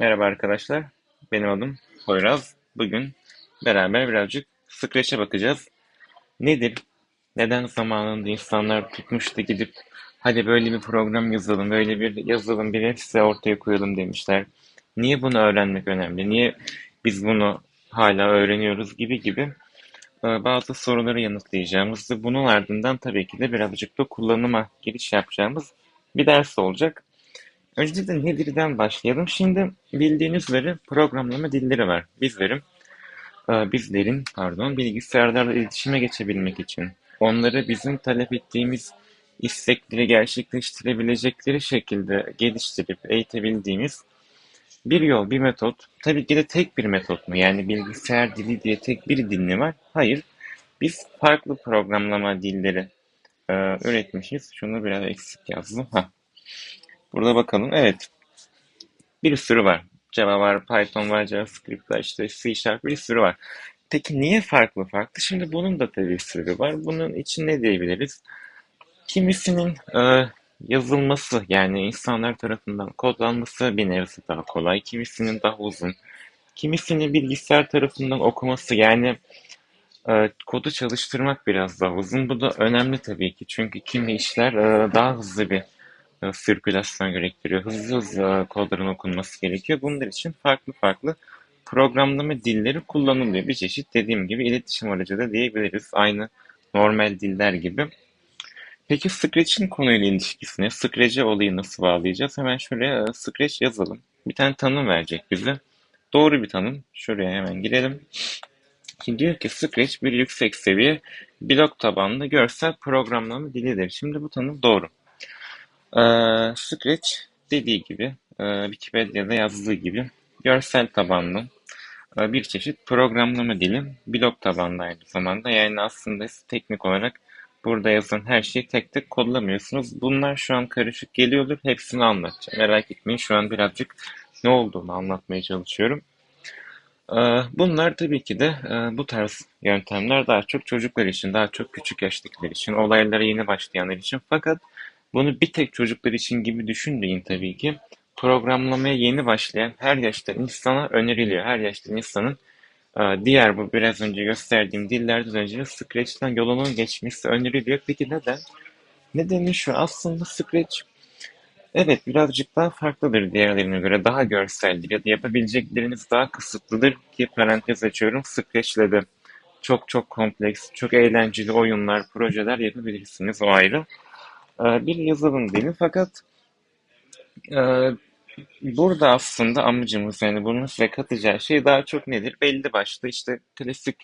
Merhaba arkadaşlar, benim adım Poyraz. Bugün beraber birazcık Scratch'e bakacağız. Nedir? Neden zamanında insanlar tutmuştu gidip hadi böyle bir program yazalım, böyle bir yazalım, bir size ortaya koyalım demişler. Niye bunu öğrenmek önemli? Niye biz bunu hala öğreniyoruz gibi gibi e, bazı soruları yanıtlayacağımız ve bunun ardından tabii ki de birazcık da kullanıma giriş yapacağımız bir ders olacak. Öncelikle nedirden başlayalım. Şimdi bildiğiniz üzere programlama dilleri var. Bizlerin, e, bizlerin pardon bilgisayarlarla iletişime geçebilmek için onları bizim talep ettiğimiz istekleri gerçekleştirebilecekleri şekilde geliştirip eğitebildiğimiz bir yol, bir metot. Tabii ki de tek bir metot mu? Yani bilgisayar dili diye tek bir dil var? Hayır. Biz farklı programlama dilleri e, üretmişiz. Şunu biraz eksik yazdım. Heh. Burada bakalım. Evet. Bir sürü var. Java var, Python var, JavaScript var, işte C Sharp bir sürü var. Peki niye farklı farklı? Şimdi bunun da tabii sürü var. Bunun için ne diyebiliriz? Kimisinin e, yazılması yani insanlar tarafından kodlanması bir nebze daha kolay. Kimisinin daha uzun. Kimisinin bilgisayar tarafından okuması yani e, kodu çalıştırmak biraz daha uzun. Bu da önemli tabii ki. Çünkü kimi işler e, daha hızlı bir sirkülasyon gerektiriyor. Hızlı hızlı e, kodların okunması gerekiyor. Bunlar için farklı farklı programlama dilleri kullanılıyor. Bir çeşit dediğim gibi iletişim aracı da diyebiliriz. Aynı normal diller gibi. Peki Scratch'in konuyla ilişkisine, Scratch'e olayı nasıl bağlayacağız? Hemen şuraya e, Scratch yazalım. Bir tane tanım verecek bize. Doğru bir tanım. Şuraya hemen girelim. Şimdi diyor ki Scratch bir yüksek seviye blok tabanlı görsel programlama dilidir. Şimdi bu tanım doğru. Ee, Scratch dediği gibi, e, Wikipedia'da yazdığı gibi görsel tabanlı e, bir çeşit programlama dili, blok tabanlı aynı zamanda. Yani aslında teknik olarak burada yazan her şeyi tek tek kodlamıyorsunuz. Bunlar şu an karışık geliyordur. Hepsini anlatacağım. Merak etmeyin şu an birazcık ne olduğunu anlatmaya çalışıyorum. Ee, bunlar tabii ki de e, bu tarz yöntemler daha çok çocuklar için, daha çok küçük yaştakiler için, olaylara yeni başlayanlar için. Fakat bunu bir tek çocuklar için gibi düşünmeyin tabii ki. Programlamaya yeni başlayan her yaşta insana öneriliyor. Her yaşta insanın e, diğer bu biraz önce gösterdiğim dillerden önce Scratch'ten yolunun geçmesi öneriliyor. Peki neden? Nedeni şu aslında Scratch evet birazcık daha farklıdır diğerlerine göre. Daha görseldir ya da yapabilecekleriniz daha kısıtlıdır ki parantez açıyorum. Scratch'le de çok çok kompleks, çok eğlenceli oyunlar, projeler yapabilirsiniz o ayrı. Ee, bir yazılım dili fakat e, burada aslında amacımız yani bunun size katacağı şey daha çok nedir? Belli başlı işte klasik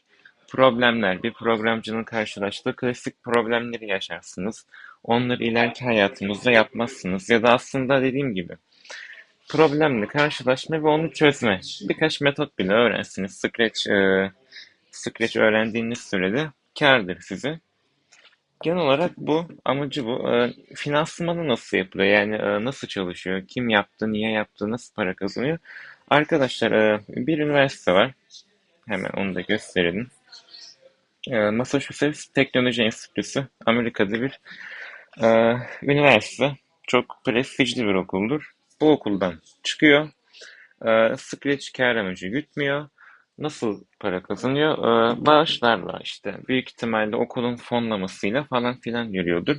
problemler, bir programcının karşılaştığı klasik problemleri yaşarsınız. Onları ileriki hayatınızda yapmazsınız ya da aslında dediğim gibi problemle karşılaşma ve onu çözme. Birkaç metot bile öğrensiniz. Scratch, e, Scratch öğrendiğiniz sürede kârdır size. Genel olarak bu, amacı bu. E, finansmanı nasıl yapılıyor? Yani e, nasıl çalışıyor? Kim yaptı, niye yaptı, nasıl para kazanıyor? Arkadaşlar e, bir üniversite var. Hemen onu da gösterelim. E, Massachusetts Teknoloji Enstitüsü. Amerika'da bir e, üniversite. Çok prestijli bir okuldur. Bu okuldan çıkıyor. E, Scratch kar amacı gütmüyor. Nasıl para kazanıyor? Ee, bağışlarla işte. Büyük ihtimalle okulun fonlamasıyla falan filan yürüyordur.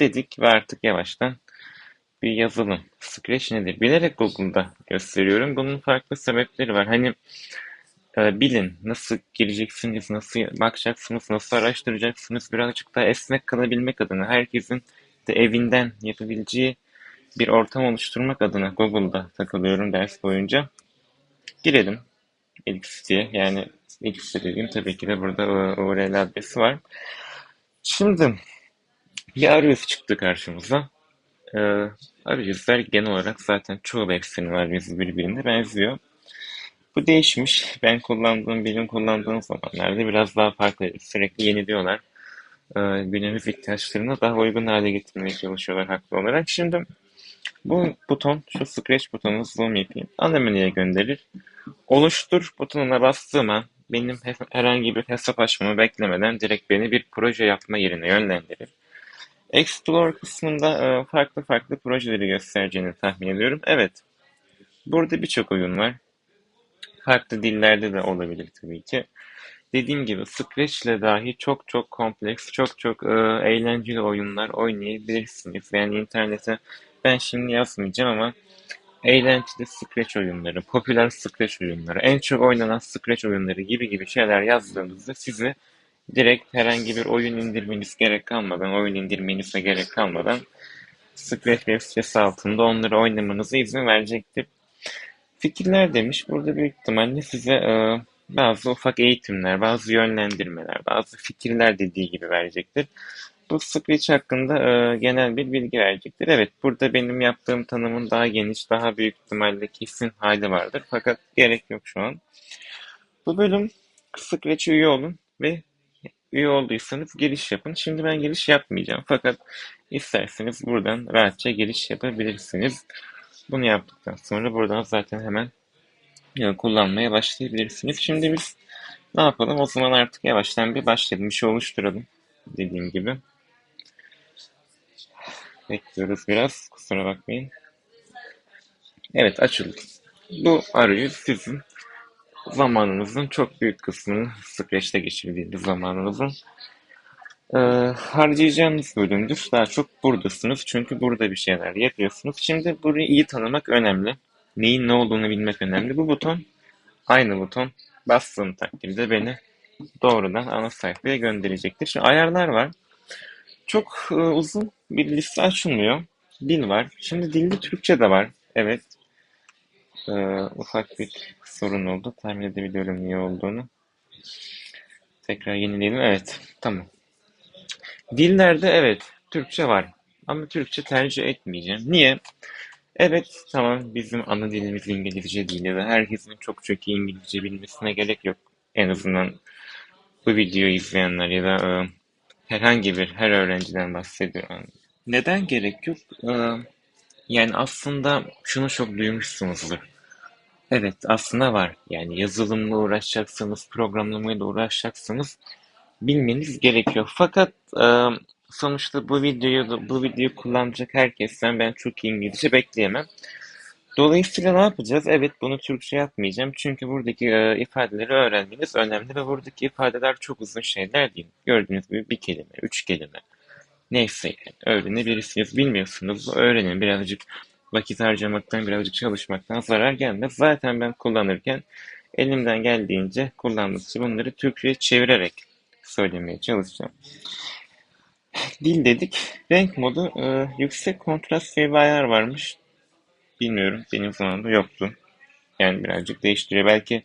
Dedik ve artık yavaştan bir yazılım. Scratch nedir? Bilerek Google'da gösteriyorum. Bunun farklı sebepleri var. Hani e, bilin nasıl gireceksiniz, nasıl bakacaksınız, nasıl araştıracaksınız. Birazcık daha esnek kalabilmek adına herkesin de evinden yapabileceği bir ortam oluşturmak adına Google'da takılıyorum ders boyunca. Girelim ilk siteye. Yani ilk dediğim tabii ki de burada URL adresi var. Şimdi bir arayüz çıktı karşımıza. Ee, arayüzler genel olarak zaten çoğu web sitenin arayüzü birbirine benziyor. Bu değişmiş. Ben kullandığım, benim kullandığım zamanlarda biraz daha farklı. Sürekli yeniliyorlar. Ee, günümüz ihtiyaçlarına daha uygun hale getirmeye çalışıyorlar haklı olarak. Şimdi bu buton, şu Scratch butonunu zoom yapayım. Ana menüye gönderir. Oluştur butonuna bastığım an benim herhangi bir hesap açmamı beklemeden direkt beni bir proje yapma yerine yönlendirir. Explore kısmında e, farklı farklı projeleri göstereceğini tahmin ediyorum. Evet, Burada birçok oyun var. Farklı dillerde de olabilir tabii ki. Dediğim gibi Scratch ile dahi çok çok kompleks, çok çok e, eğlenceli oyunlar oynayabilirsiniz. Yani internete ben şimdi yazmayacağım ama eğlenceli Scratch oyunları, popüler Scratch oyunları, en çok oynanan Scratch oyunları gibi gibi şeyler yazdığınızda sizi direkt herhangi bir oyun indirmeniz gerek kalmadan, oyun indirmenize gerek kalmadan Scratch web sitesi altında onları oynamanıza izin verecektir. Fikirler demiş. Burada büyük ihtimalle size e, bazı ufak eğitimler, bazı yönlendirmeler, bazı fikirler dediği gibi verecektir. Bu Scratch hakkında e, genel bir bilgi verecektir. Evet, burada benim yaptığım tanımın daha geniş, daha büyük ihtimalle kesin hali vardır. Fakat gerek yok şu an. Bu bölüm Scratch'e üye olun ve üye olduysanız giriş yapın. Şimdi ben giriş yapmayacağım. Fakat isterseniz buradan rahatça giriş yapabilirsiniz. Bunu yaptıktan sonra buradan zaten hemen e, kullanmaya başlayabilirsiniz. Şimdi biz ne yapalım? O zaman artık yavaştan bir başlayalım. Bir şey oluşturalım. Dediğim gibi. Bekliyoruz biraz. Kusura bakmayın. Evet açıldı. Bu arayüz sizin zamanınızın çok büyük kısmını Scratch'te geçirdiğiniz zamanınızın e, harcayacağınız bölümdür. Daha çok buradasınız çünkü burada bir şeyler yapıyorsunuz. Şimdi burayı iyi tanımak önemli. Neyin ne olduğunu bilmek önemli. Bu buton aynı buton. Bastığım takdirde beni doğrudan ana sayfaya gönderecektir. Şimdi ayarlar var. Çok e, uzun bir liste açılmıyor. Dil var. Şimdi dilde Türkçe de var. Evet. E, ufak bir sorun oldu. Tahmin edebiliyorum niye olduğunu. Tekrar yenileyelim. Evet. Tamam. Dillerde evet Türkçe var. Ama Türkçe tercih etmeyeceğim. Niye? Evet tamam bizim ana dilimiz İngilizce değil ve herkesin çok çok iyi İngilizce bilmesine gerek yok. En azından bu videoyu izleyenler ya da e, herhangi bir her öğrenciden bahsediyorum. Neden gerek yok? E, yani aslında şunu çok duymuşsunuzdur. Evet aslında var. Yani yazılımla uğraşacaksanız, programlamayla uğraşacaksanız bilmeniz gerekiyor. Fakat e, sonuçta bu videoyu bu videoyu kullanacak herkesten ben çok iyi İngilizce bekleyemem. Dolayısıyla ne yapacağız? Evet bunu Türkçe yapmayacağım. Çünkü buradaki e, ifadeleri öğrenmeniz önemli ve buradaki ifadeler çok uzun şeyler değil. Gördüğünüz gibi bir kelime, üç kelime. Neyse yani öğrenebilirsiniz. Bilmiyorsunuz öğrenin. Birazcık vakit harcamaktan, birazcık çalışmaktan zarar gelmez. Zaten ben kullanırken elimden geldiğince kullandıkça bunları Türkçe'ye çevirerek söylemeye çalışacağım. Dil dedik. Renk modu e, yüksek kontrast bir ayar varmış. Bilmiyorum. Benim zamanımda yoktu. Yani birazcık değiştiriyor. Belki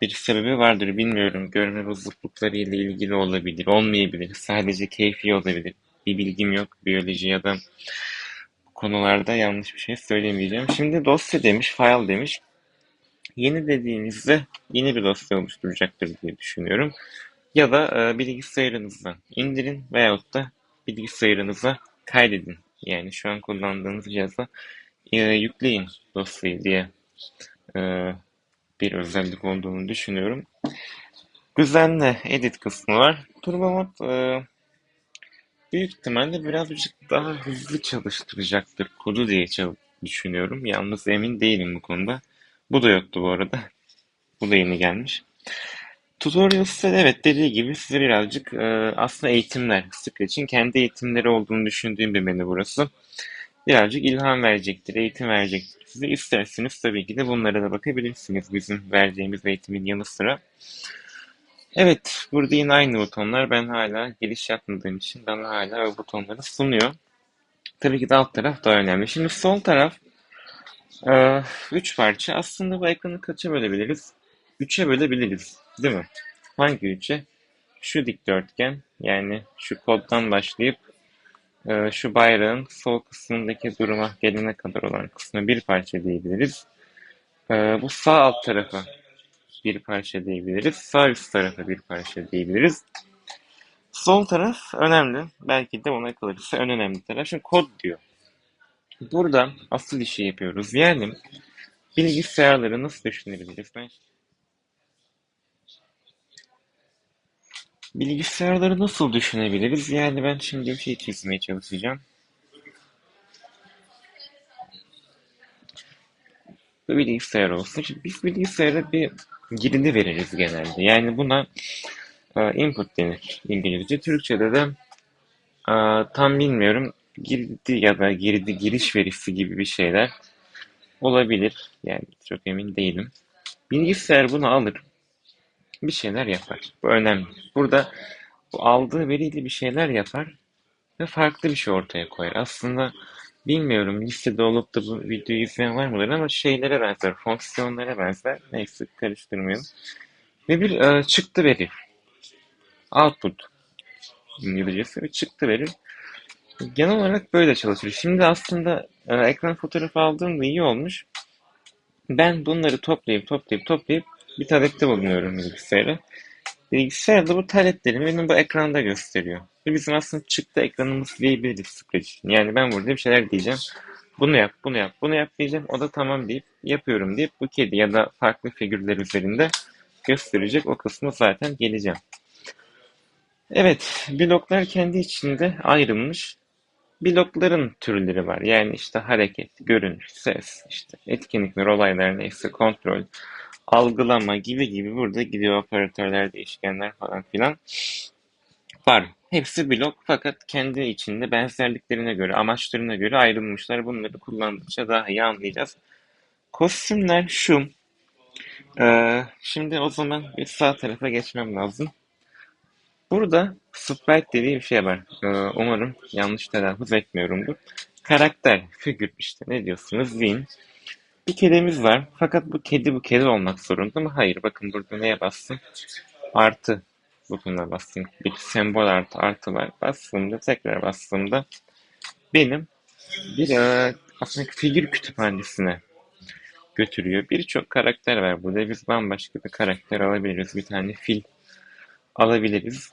bir sebebi vardır bilmiyorum. Görme bozuklukları ile ilgili olabilir. Olmayabilir. Sadece keyfi olabilir. Bir bilgim yok. Biyoloji ya da konularda yanlış bir şey söylemeyeceğim. Şimdi dosya demiş, file demiş. Yeni dediğinizde yeni bir dosya oluşturacaktır diye düşünüyorum. Ya da e, bilgisayarınızdan indirin veyahut da bilgisayarınıza kaydedin. Yani şu an kullandığınız cihaza e, yükleyin dosyayı diye e, bir özellik olduğunu düşünüyorum. Düzenle edit kısmı var. Turbo mod e, büyük ihtimalle birazcık daha hızlı çalıştıracaktır kodu diye düşünüyorum. Yalnız emin değilim bu konuda. Bu da yoktu bu arada. Bu da yeni gelmiş. Tutorials'ta evet dediği gibi size birazcık e, aslında eğitimler, Scratch'in kendi eğitimleri olduğunu düşündüğüm bir menü burası. Birazcık ilham verecektir, eğitim verecektir size. İsterseniz tabii ki de bunlara da bakabilirsiniz bizim vereceğimiz eğitimin yanı sıra. Evet, burada yine aynı butonlar. Ben hala giriş yapmadığım için bana hala o butonları sunuyor. Tabii ki de alt taraf daha önemli. Şimdi sol taraf e, üç parça. Aslında bu ekranı kaça bölebiliriz? Üçe bölebiliriz. Değil mi? Hangi üçe? Şu dikdörtgen yani şu koddan başlayıp e, şu bayrağın sol kısmındaki duruma gelene kadar olan kısmı bir parça diyebiliriz. E, bu sağ alt tarafa bir parça diyebiliriz. Sağ üst tarafa bir parça diyebiliriz. Sol taraf önemli. Belki de ona kalırsa en önemli taraf. Şimdi kod diyor. Burada asıl işi yapıyoruz. Yani bilgisayarları nasıl düşünebiliriz? Ben Bilgisayarları nasıl düşünebiliriz? Yani ben şimdi bir şey çizmeye çalışacağım. Bu bilgisayar olsun. Şimdi biz bilgisayara bir girdi veririz genelde. Yani buna e, input denir İngilizce. Türkçe'de de e, tam bilmiyorum girdi ya da girdi giriş verisi gibi bir şeyler olabilir. Yani çok emin değilim. Bilgisayar bunu alır, bir şeyler yapar. Bu önemli. Burada bu aldığı veriyle bir şeyler yapar ve farklı bir şey ortaya koyar. Aslında bilmiyorum listede olup da bu videoyu izleyen var mıdır ama şeylere benzer, fonksiyonlara benzer. Neyse karıştırmayalım. Ve bir e, çıktı verir. Output İngilizcesi bir çıktı verir. Genel olarak böyle çalışır. Şimdi aslında e, ekran fotoğrafı aldığımda iyi olmuş. Ben bunları toplayıp toplayıp toplayıp bir talepte bulunuyorum bilgisayara. Bilgisayarda bu taleplerimi benim bu ekranda gösteriyor. Ve bizim aslında çıktı ekranımız diyebiliriz Scratch. Yani ben burada bir şeyler diyeceğim. Bunu yap, bunu yap, bunu yap diyeceğim. O da tamam deyip yapıyorum deyip bu kedi ya da farklı figürler üzerinde gösterecek. O kısmı zaten geleceğim. Evet, bloklar kendi içinde ayrılmış. Blokların türleri var. Yani işte hareket, görünüş, ses, işte etkinlikler, olaylar neyse, kontrol, algılama gibi gibi burada gidiyor operatörler, değişkenler falan filan var. Hepsi blok fakat kendi içinde benzerliklerine göre, amaçlarına göre ayrılmışlar. Bunları kullandıkça daha iyi anlayacağız. Kostümler şu. Ee, şimdi o zaman bir sağ tarafa geçmem lazım. Burada sprite dediği bir şey var. Ee, umarım yanlış telaffuz etmiyorumdur. Karakter, figür işte ne diyorsunuz? Win. Bir kedimiz var. Fakat bu kedi bu kedi olmak zorunda mı? Hayır. Bakın burada neye bastım? Artı butonuna bastım. Bir sembol artı artı var. Bastığımda tekrar bastığımda benim bir aslında figür kütüphanesine götürüyor. Birçok karakter var burada. Biz bambaşka bir karakter alabiliriz. Bir tane fil alabiliriz.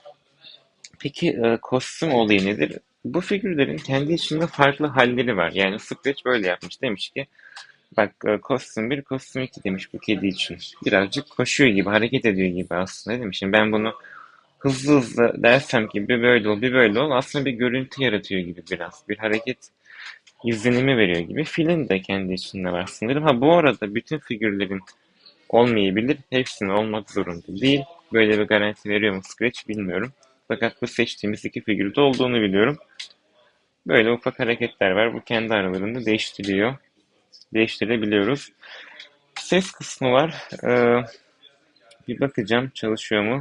Peki e, kostüm olayı nedir? Bu figürlerin kendi içinde farklı halleri var. Yani Scratch böyle yapmış. Demiş ki bak e, kostüm 1, kostüm 2 demiş bu kedi için. Birazcık koşuyor gibi, hareket ediyor gibi aslında demiş. Şimdi ben bunu hızlı hızlı dersem ki bir böyle ol, bir böyle ol aslında bir görüntü yaratıyor gibi biraz. Bir hareket izlenimi veriyor gibi. Filin de kendi içinde var sanırım. Ha bu arada bütün figürlerin olmayabilir. Hepsinin olmak zorunda değil. Böyle bir garanti veriyor mu Scratch bilmiyorum. Fakat bu seçtiğimiz iki figürde olduğunu biliyorum. Böyle ufak hareketler var. Bu kendi aralarında değiştiriliyor. Değiştirebiliyoruz. Ses kısmı var. Ee, bir bakacağım çalışıyor mu?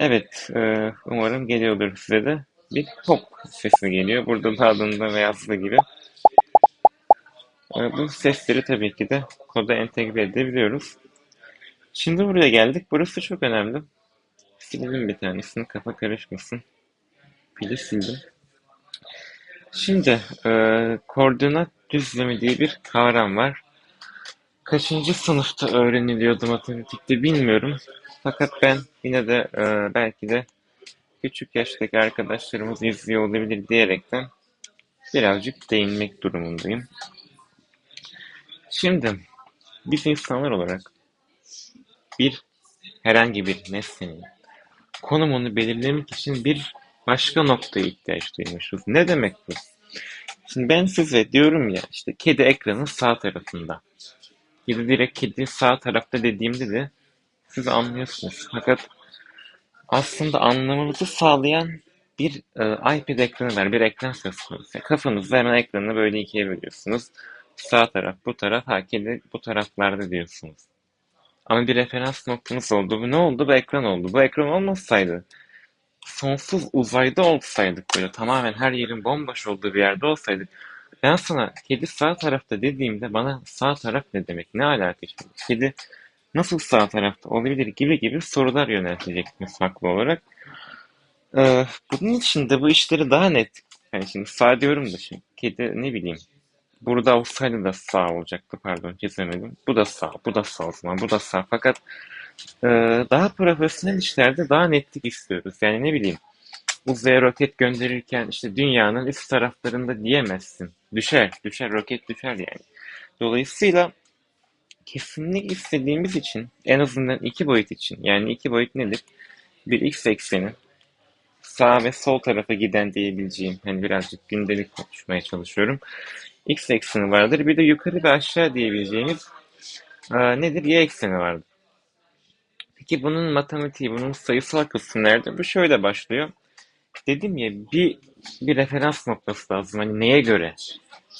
Evet. E, umarım geliyordur size de. Bir top sesi geliyor. Burada da adında ve yazdığı gibi. E, bu sesleri tabii ki de koda entegre edebiliyoruz. Şimdi buraya geldik. Burası çok önemli. Silelim bir tanesini kafa karışmasın. Pili sildim. Şimdi e, koordinat düzlemi diye bir kavram var. Kaçıncı sınıfta öğreniliyordu matematikte bilmiyorum. Fakat ben yine de e, belki de küçük yaştaki arkadaşlarımız izliyor olabilir diyerekten birazcık değinmek durumundayım. Şimdi biz insanlar olarak bir herhangi bir nesnenin konumunu belirlemek için bir başka noktaya ihtiyaç duymuşuz. Ne demek bu? Şimdi ben size diyorum ya işte kedi ekranın sağ tarafında. Ya da direkt kedi sağ tarafta dediğimde de siz anlıyorsunuz. Fakat aslında anlamanızı sağlayan bir e, iPad ekranı var. Bir ekran söz konusu. Kafanızda hemen ekranı böyle ikiye bölüyorsunuz. Sağ taraf bu taraf, ha kedi bu taraflarda diyorsunuz. Ama bir referans noktanız oldu. Bu ne oldu? Bu ekran oldu. Bu ekran olmasaydı sonsuz uzayda olsaydık böyle tamamen her yerin bomboş olduğu bir yerde olsaydık ben sana kedi sağ tarafta dediğimde bana sağ taraf ne demek? Ne alaka şimdi? Kedi nasıl sağ tarafta olabilir gibi gibi sorular yöneltecektiniz haklı olarak. Ee, bunun için de bu işleri daha net yani şimdi sağ diyorum da şimdi kedi ne bileyim burada olsaydı da sağ olacaktı pardon çizemedim. Bu da sağ, bu da sağ o zaman, bu da sağ. Fakat e, daha profesyonel işlerde daha netlik istiyoruz. Yani ne bileyim uzaya roket gönderirken işte dünyanın üst taraflarında diyemezsin. Düşer, düşer, roket düşer yani. Dolayısıyla kesinlik istediğimiz için en azından iki boyut için yani iki boyut nedir? Bir x ekseni sağ ve sol tarafa giden diyebileceğim hani birazcık gündelik konuşmaya çalışıyorum. X ekseni vardır. Bir de yukarı ve aşağı diyebileceğimiz e, nedir? Y ekseni vardır. Peki bunun matematiği, bunun sayısal kısmı nerede? Bu şöyle başlıyor. Dedim ya bir bir referans noktası lazım. Hani neye göre?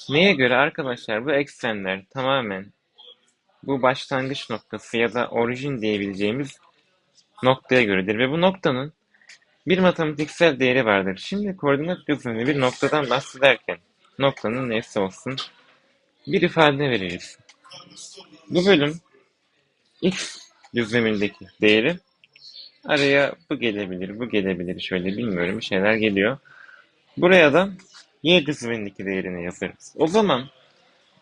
Neye göre arkadaşlar bu eksenler tamamen bu başlangıç noktası ya da orijin diyebileceğimiz noktaya göredir ve bu noktanın bir matematiksel değeri vardır. Şimdi koordinat düzleminde bir noktadan bahsederken noktanın neyse olsun bir ifade veririz. Bu bölüm x düzlemindeki değeri araya bu gelebilir, bu gelebilir şöyle bilmiyorum şeyler geliyor. Buraya da y düzlemindeki değerini yazarız. O zaman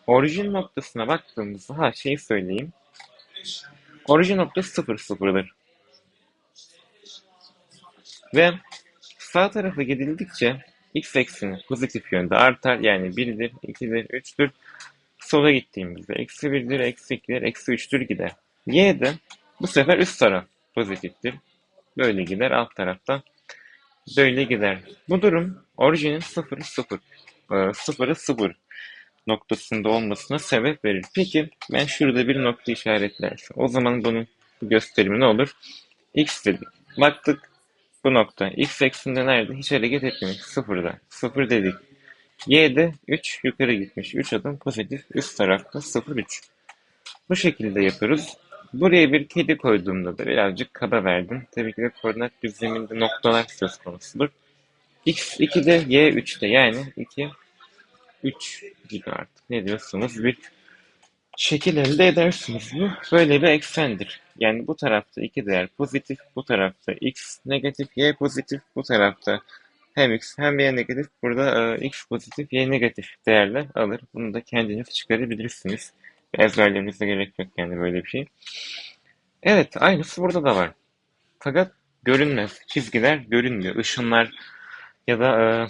orijin noktasına baktığımızda ha şey söyleyeyim. Orijin noktası 0 sıfırdır. Ve sağ tarafa gidildikçe x ekseni pozitif yönde artar. Yani 1'dir, 2'dir, 3'tür. Sola gittiğimizde eksi 1'dir, eksi 2'dir, eksi 3'tür gider. Y de bu sefer üst taraf pozitiftir. Böyle gider alt tarafta. Böyle gider. Bu durum orijinin 0'ı 0. 0'ı 0 noktasında olmasına sebep verir. Peki ben şurada bir nokta işaretlersem o zaman bunun gösterimi ne olur? X dedik. Baktık bu nokta. X eksinde nerede? Hiç hareket etmemiş. Sıfırda. Sıfır dedik. Y'de 3 yukarı gitmiş. 3 adım pozitif. Üst tarafta 0 3. Bu şekilde yapıyoruz. Buraya bir kedi koyduğumda da birazcık kaba verdim. Tabii ki de koordinat düzleminde noktalar söz konusudur. X 2'de Y 3'te yani 2 3 gibi artık ne diyorsunuz bir şekil elde edersiniz. Bu böyle bir eksendir. Yani bu tarafta iki değer pozitif, bu tarafta x negatif, y pozitif, bu tarafta hem x hem y negatif. Burada e, x pozitif, y negatif değerler alır. Bunu da kendiniz çıkarabilirsiniz. Ezberlemenize gerek yok yani böyle bir şey. Evet, aynısı burada da var. Fakat görünmez. Çizgiler görünmüyor. Işınlar ya da e,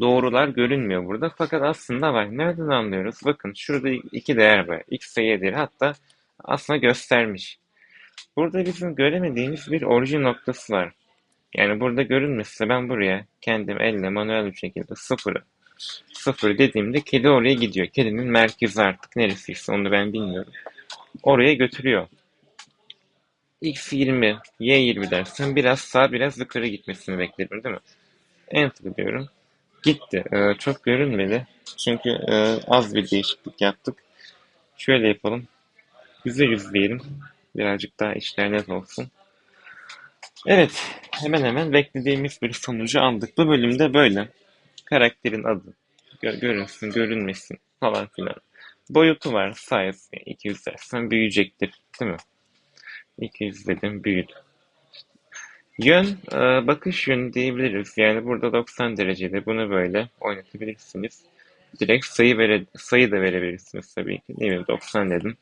doğrular görünmüyor burada. Fakat aslında var. Nereden anlıyoruz? Bakın şurada iki değer var. X ve Y değeri. Hatta aslında göstermiş. Burada bizim göremediğimiz bir orijin noktası var. Yani burada görünmüşse ben buraya kendim elle manuel bir şekilde sıfırı sıfır dediğimde kedi oraya gidiyor. Kedinin merkezi artık neresiyse onu ben bilmiyorum. Oraya götürüyor. X 20, Y 20 dersen biraz sağ biraz yukarı gitmesini beklerim değil mi? Enter diyorum. Gitti. Ee, çok görünmedi. Çünkü e, az bir değişiklik yaptık. Şöyle yapalım. Yüzde yüz diyelim. Birazcık daha işler net olsun. Evet. Hemen hemen beklediğimiz bir sonucu aldık. Bu bölümde böyle. Karakterin adı. Gö görünsün, görünmesin falan filan. Boyutu var. Size 200 dersen büyüyecektir. Değil mi? 200 dedim büyüdü. Yön, e, bakış yönü diyebiliriz. Yani burada 90 derecede bunu böyle oynatabilirsiniz. Direkt sayı vere, sayı da verebilirsiniz tabii ki. Değil mi? 90 dedim.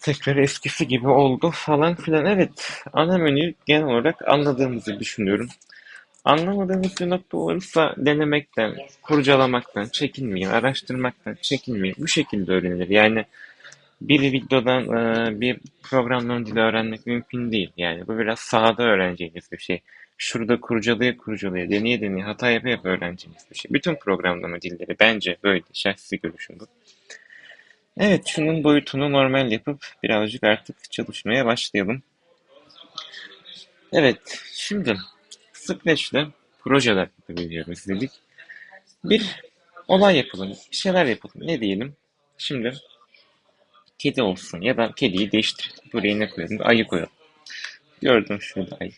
Tekrar eskisi gibi oldu falan filan. Evet, ana menüyü genel olarak anladığımızı düşünüyorum. Anlamadığımız bir nokta olursa denemekten, kurcalamaktan çekinmeyin, araştırmaktan çekinmeyin. Bu şekilde öğrenilir. Yani bir videodan e, bir programdan dili öğrenmek mümkün değil. Yani bu biraz sahada öğreneceğiniz bir şey. Şurada kurcalaya kurcalaya, deneye deneye, hata yapa yapa öğreneceğiniz bir şey. Bütün programlama dilleri bence böyle. Şahsi görüşüm bu. Evet, şunun boyutunu normal yapıp birazcık artık çalışmaya başlayalım. Evet, şimdi Scratch'te projeler yapabiliyoruz dedik. Bir olay yapalım, bir şeyler yapalım. Ne diyelim? Şimdi kedi olsun ya da kediyi değiştir. Buraya ne koyalım? Ayı koyalım. Gördüm şurada ayı.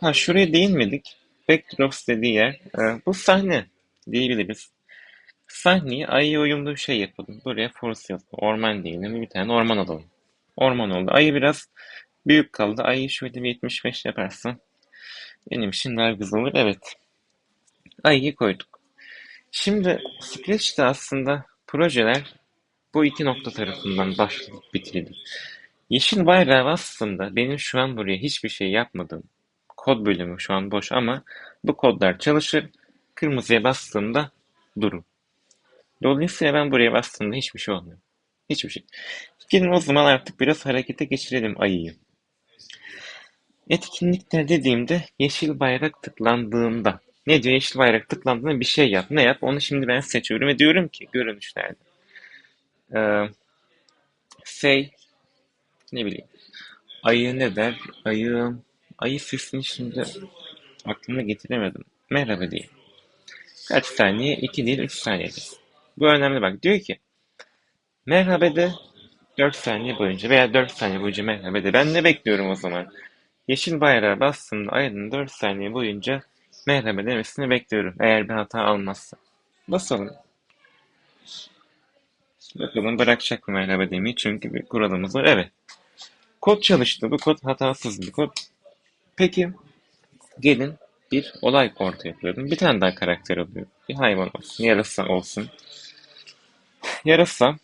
Ha şuraya değinmedik. Backdrops dediği yer. E, bu sahne diyebiliriz. Sahneyi ayıya uyumlu bir şey yapalım. Buraya forest yazalım. Orman diyelim. Bir tane orman alalım. Orman oldu. Ayı biraz büyük kaldı. Ayı şöyle bir 75 yaparsan benim için daha güzel olur. Evet. Ayıyı koyduk. Şimdi Scratch'te aslında projeler bu iki nokta tarafından başlayıp bitirilir. Yeşil bayrağı aslında benim şu an buraya hiçbir şey yapmadığım kod bölümü şu an boş ama bu kodlar çalışır. Kırmızıya bastığımda durur. Dolayısıyla ben buraya bastığımda hiçbir şey olmuyor. Hiçbir şey. Gelin o zaman artık biraz harekete geçirelim ayıyı. Etkinlikler dediğimde yeşil bayrak tıklandığında Ne diyor? Yeşil bayrak tıklandığında bir şey yap. Ne yap? Onu şimdi ben seçiyorum ve diyorum ki görünüşlerde. Ee, say ne bileyim. Ayı ne der? Ayı ayı sesini şimdi aklıma getiremedim. Merhaba diye. Kaç saniye? 2 değil 3 saniye. Bu önemli bak. Diyor ki merhaba de 4 saniye boyunca veya 4 saniye boyunca merhaba de. Ben ne bekliyorum o zaman? Yeşil bayrağı bastığımda ayının 4 saniye boyunca merhaba demesini bekliyorum. Eğer bir hata almazsa. Basalım. Bakalım bırakacak mı merhaba demeyi çünkü bir kuralımız var. Evet. Kod çalıştı. Bu kod hatasız bir kod. Peki gelin bir olay ortaya yapıyorum. Bir tane daha karakter alıyorum. Bir hayvan olsun. Yarasa olsun. Yarasa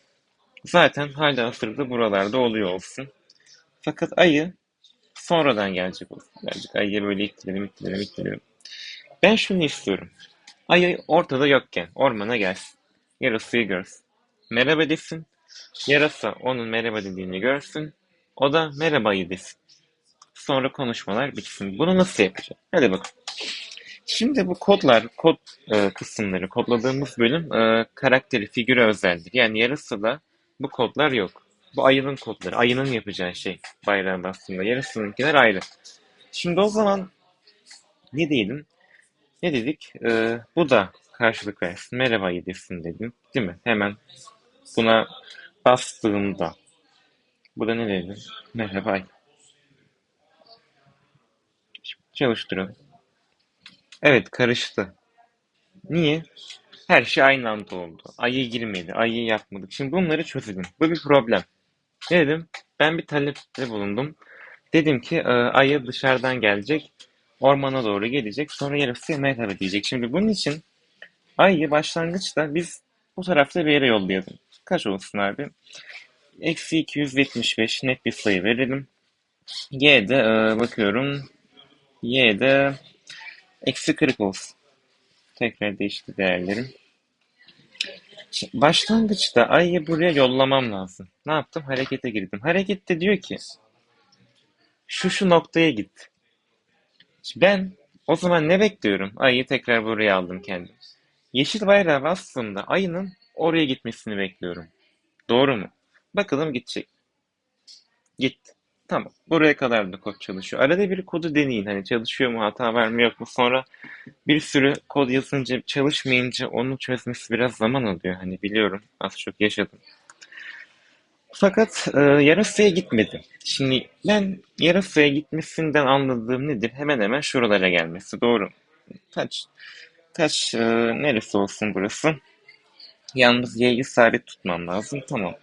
zaten hala hazırda buralarda oluyor olsun. Fakat ayı sonradan gelecek olsun. Birazcık ayıya böyle ittirelim, ittirelim, ittirelim. Ben şunu istiyorum. Ayı ortada yokken ormana gelsin. Yarasayı görsün. Merhaba desin. Yarasa onun merhaba dediğini görsün. O da merhaba ayı desin. Sonra konuşmalar bitsin. Bunu nasıl yapacağım? Hadi bakalım. Şimdi bu kodlar, kod e, kısımları, kodladığımız bölüm e, karakteri, figüre özeldir. Yani yarısında bu kodlar yok. Bu ayının kodları, ayının yapacağı şey bayrağın aslında. Yarısınınkiler ayrı. Şimdi o zaman ne diyelim? Ne dedik? E, bu da karşılık versin. Merhaba ayı desin dedim. Değil mi? Hemen buna bastığımda. Bu da ne dedim? Merhaba ayı. Şimdi çalıştıralım. Evet karıştı. Niye? Her şey aynı anda oldu. Ayı girmedi, ayı yapmadık. Şimdi bunları çözelim. Bu bir problem. Ne dedim? Ben bir talepte bulundum. Dedim ki e, ayı dışarıdan gelecek, ormana doğru gelecek, sonra yarısı merhaba diyecek. Şimdi bunun için ayıyı başlangıçta biz bu tarafta bir yere yollayalım. Kaç olsun abi? Eksi 275 net bir sayı verelim. Y'de e, bakıyorum. Y'de eksi 40 olsun. Tekrar değişti değerlerim. Başlangıçta ayı buraya yollamam lazım. Ne yaptım? Harekete girdim. Harekette diyor ki şu şu noktaya git. Ben o zaman ne bekliyorum? Ayıyı tekrar buraya aldım kendim. Yeşil bayrağı bastığımda ayının oraya gitmesini bekliyorum. Doğru mu? Bakalım gidecek. Gitti. Tamam. Buraya kadar da kod çalışıyor. Arada bir kodu deneyin. Hani çalışıyor mu, hata var mı yok mu? Sonra bir sürü kod yazınca çalışmayınca onu çözmesi biraz zaman alıyor. Hani biliyorum. Az çok yaşadım. Fakat e, yarasaya gitmedi. Şimdi ben yarasaya gitmesinden anladığım nedir? Hemen hemen şuralara gelmesi. Doğru. Kaç kaç e, neresi olsun burası? Yalnız y'yi sabit tutmam lazım. Tamam.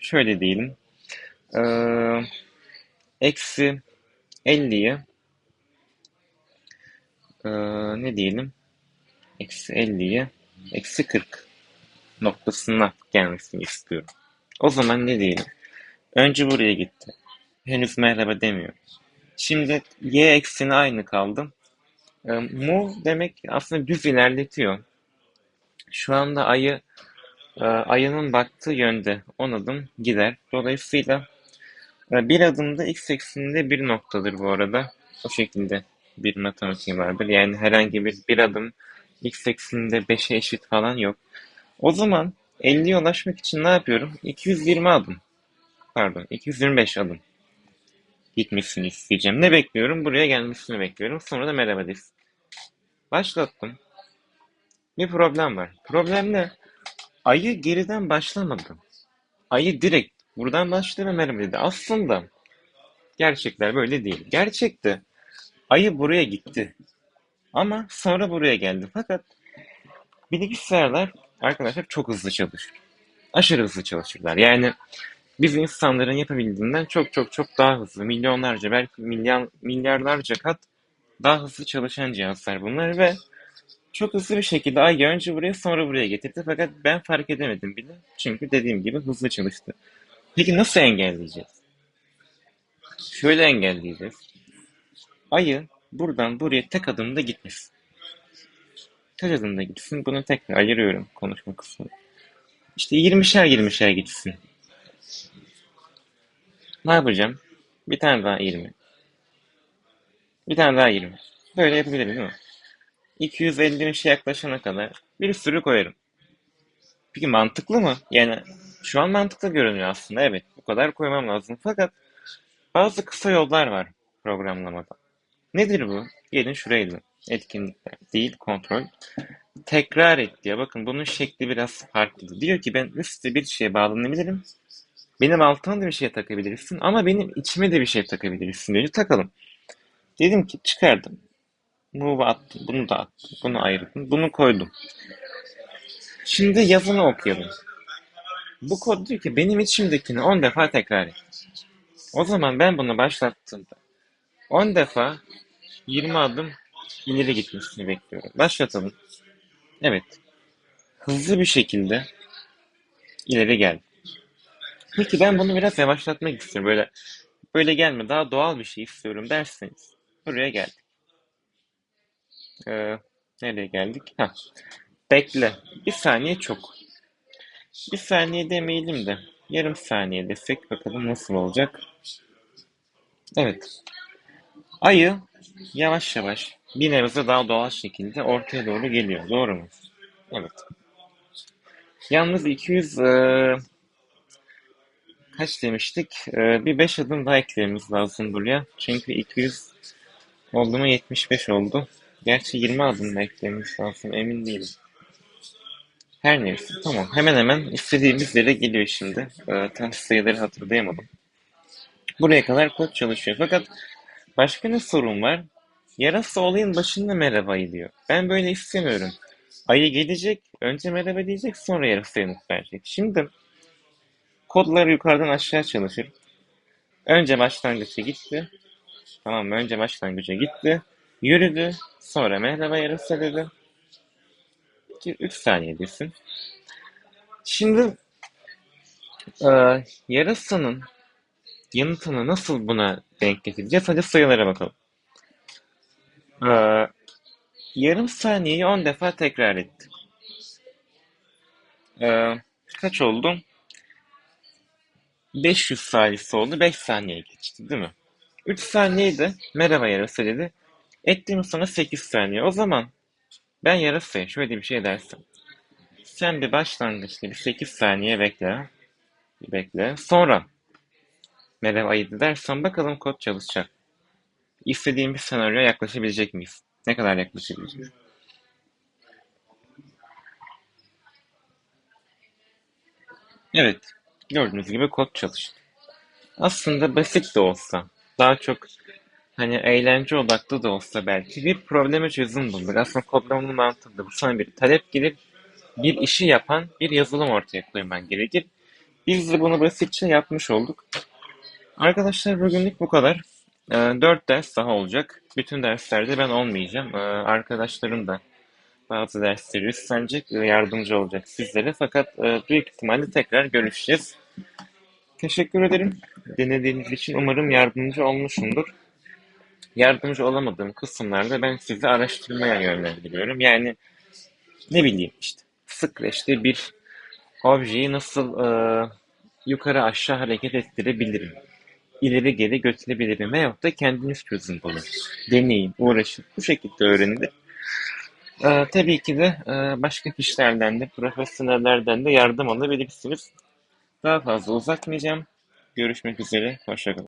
Şöyle diyelim. E, eksi 50'ye e, ne diyelim? Eksi 50'ye eksi 40 noktasına gelmesini istiyorum. O zaman ne diyelim? Önce buraya gitti. Henüz merhaba demiyor. Şimdi y ekseni aynı kaldı. E, move demek aslında düz ilerletiyor. Şu anda ayı e, ayının baktığı yönde 10 adım gider. Dolayısıyla e, bir adımda x ekseninde bir noktadır bu arada. O şekilde bir matematiği vardır. Yani herhangi bir bir adım x ekseninde 5'e eşit falan yok. O zaman 50'ye ulaşmak için ne yapıyorum? 220 adım. Pardon, 225 adım gitmesini isteyeceğim. Ne bekliyorum? Buraya gelmesini bekliyorum. Sonra da merhaba desin. Başlattım. Bir problem var. Problem ne? Ayı geriden başlamadı. Ayı direkt buradan merhaba dedi. Aslında gerçekler böyle değil. Gerçekte ayı buraya gitti. Ama sonra buraya geldi. Fakat bilgisayarlar arkadaşlar çok hızlı çalışır. Aşırı hızlı çalışırlar. Yani biz insanların yapabildiğinden çok çok çok daha hızlı, milyonlarca belki milyar, milyarlarca kat daha hızlı çalışan cihazlar bunlar ve çok hızlı bir şekilde Ay'ı önce buraya sonra buraya getirdi fakat ben fark edemedim bile. Çünkü dediğim gibi hızlı çalıştı. Peki nasıl engelleyeceğiz? Şöyle engelleyeceğiz. Ayı buradan buraya tek adımda gitmesin. Tek adımda gitsin. Bunu tekrar ayırıyorum konuşma kısmını. İşte 20'şer 20'şer gitsin. Ne yapacağım? Bir tane daha 20. Bir tane daha 20. Böyle yapabilirim değil mi? 250'ye yaklaşana kadar bir sürü koyarım. Peki mantıklı mı? Yani şu an mantıklı görünüyor aslında. Evet, bu kadar koymam lazım. Fakat bazı kısa yollar var programlamada. Nedir bu? Gelin şuraya gidin. Etkinlikler değil, kontrol. Tekrar et diyor. Bakın bunun şekli biraz farklı. Diyor ki ben üstte bir şeye bağlanabilirim. Benim altıma da bir şey takabilirsin ama benim içime de bir şey takabilirsin diyor. Takalım. Dedim ki çıkardım. Move attım. Bunu da attım. Bunu ayırdım. Bunu koydum. Şimdi yazını okuyalım. Bu kod diyor ki benim içimdekini 10 defa tekrar et. O zaman ben bunu başlattığımda 10 defa 20 adım ileri gitmesini bekliyorum. Başlatalım. Evet. Hızlı bir şekilde ileri gel. Peki ben bunu biraz yavaşlatmak istiyorum. Böyle böyle gelme daha doğal bir şey istiyorum derseniz. Buraya geldik. Ee, nereye geldik? Heh. Bekle. Bir saniye çok. Bir saniye demeyelim de yarım saniye desek bakalım nasıl olacak. Evet. Ayı yavaş yavaş bir nebze daha doğal şekilde ortaya doğru geliyor. Doğru mu? Evet. Yalnız 200 e, kaç demiştik? E, bir 5 adım daha eklememiz lazım buraya. Çünkü 200 oldu mu 75 oldu. Gerçi 20 adım mı eklememiz lazım emin değilim. Her neyse tamam hemen hemen istediğimiz yere geliyor şimdi. E, tam sayıları hatırlayamadım. Buraya kadar kod çalışıyor. Fakat başka ne sorun var? Yarasa olayın başında merhaba diyor. Ben böyle istemiyorum. Ayı gelecek, önce merhaba diyecek, sonra yarasa yanıt verecek. Şimdi kodlar yukarıdan aşağı çalışır. Önce başlangıça gitti. Tamam mı? Önce başlangıca gitti. Yürüdü. Sonra merhaba yarasa dedi. 3 saniye desin. Şimdi e, yarasanın yanıtını nasıl buna denk getireceğiz? Hadi sayılara bakalım. E, yarım saniyeyi 10 defa tekrar etti. E, kaç oldu? 500 saniyesi oldu. 5 saniye geçti değil mi? 3 saniyeydi. Merhaba yarasa dedi. Ettiğim sonra 8 saniye. O zaman ben yarasaya şöyle bir şey dersem. Sen bir başlangıçta bir 8 saniye bekle. Bir bekle. Sonra merhaba ayı dersen bakalım kod çalışacak. İstediğim bir senaryoya yaklaşabilecek miyiz? Ne kadar yaklaşabileceğiz? Evet. Gördüğünüz gibi kod çalıştı. Aslında basit de olsa, daha çok hani eğlence odaklı da olsa belki bir probleme çözüm bulur. Aslında kodlamanın mantığı da bu. Sana bir talep gelip bir işi yapan bir yazılım ortaya koyman gerekir. Biz de bunu basitçe yapmış olduk. Arkadaşlar bugünlük bu kadar. Ee, 4 ders daha olacak. Bütün derslerde ben olmayacağım. Ee, arkadaşlarım da bazı dersleri üstlenecek ve yardımcı olacak sizlere. Fakat e, büyük ihtimalle tekrar görüşeceğiz. Teşekkür ederim. Dinlediğiniz için umarım yardımcı olmuşumdur. Yardımcı olamadığım kısımlarda ben sizi araştırmaya yönlendiriyorum. Yani ne bileyim işte Scratch'te bir objeyi nasıl e, yukarı aşağı hareket ettirebilirim? ileri geri götürebilirim veyahut da kendiniz çözün bunu. Deneyin, uğraşın. Bu şekilde öğrenilir. Ee, tabii ki de e, başka kişilerden de, profesyonellerden de yardım alabilirsiniz. Daha fazla uzatmayacağım. Görüşmek üzere. Hoşçakalın.